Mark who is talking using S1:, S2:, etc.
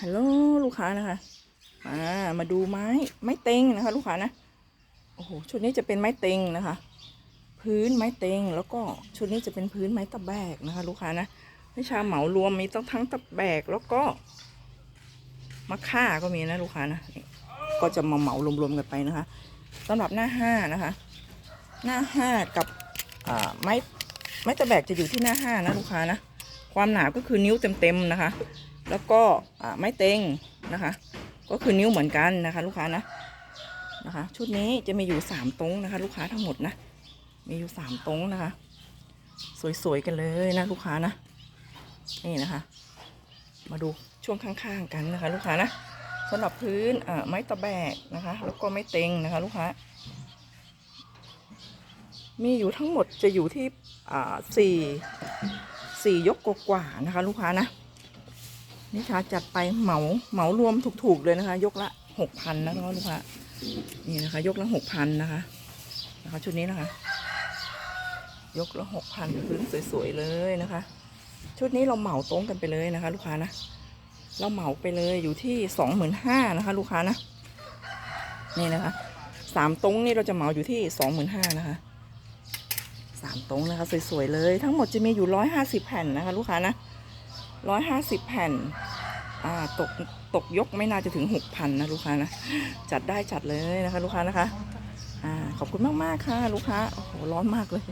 S1: ฮัลโหลลูกค้านะคะอ่ามาดูไม้ไม้เต็งนะคะ ลูกค้านะโอ้โหชุดนี้จะเป็นไม้เต็งนะคะ พื้นไม้เต็งแล้วก็ชุดนี้จะเป็นพื้นไม้ตะแบกนะคะ ลูกค้านะวิชาเหมารวมมีต้องทั้งตะแบกแล้วก็มะค่าก็มีนะลูกค้านะก็จะมาเหมารวมๆกันไปนะคะสำหรับหน้าห้านะคะ หน้าห้ากับไม้ไม้ตะแบกจะอยู่ที่หน้าห้านะลูกค้านะความหนาก็คือนิ้วเต็มๆนะคะ แล้วก็ไม้เต็งนะคะ ก็คือนิ้วเหมือนกันนะคะ ลูกค้านะนะคะ ชุดนี้จะมีอยู่สามตรงนะคะ ลูกค้าทั้งหมดนะ มีอยู่สามตรงนะคะ สวยๆกันเลยนะลูกค้านะนี่นะคะ มาดูช่วงข้างๆกันนะคะ ลูกค้านะสำหรับพื้นไม้ตะแบกนะคะ แล้วก็ไม้เต็งนะคะ ลูกค้า มีอยู่ทั้งหมดจะอยู่ที่สี่สี่ยกกว่าๆนะคะ ลูกค้านะ นิชาจัดไปเหมาเหมารวมถูกๆเลยนะคะ ยกละหกพันนะคะลูกค้านี่นะคะ ยกละหกพันนะคะนะคะชุดนี้นะคะ ยกละหกพันพื้นสวยๆเลยนะคะ ชุดนี้เราเหมาตรงกันไปเลยนะคะ ลูกค้านะเราเหมาไปเลยอยู่ที่สองหมื่นห้านะคะ ลูกค้านะนี่นะคะสามตรงนี่เราจะเหมาอยู่ที่สองหมื่นห้านะคะสามตรงนะคะ สวยๆเลย ทั้งหมดจะมีอยู่ร้อยห้าสิบแผ่นนะคะ ลูกค้านะ ร้อยห้าสิบแผ่นอ่าตกตกยกไม่น่าจะถึงหกพันนะลูกค้านะ จัดได้จัดเลยนะคะ ลูกค้านะคะอ่าขอบคุณมากมาก ๆ ค่ะ ลูกค้า โอ้โห ร้อนมากเลย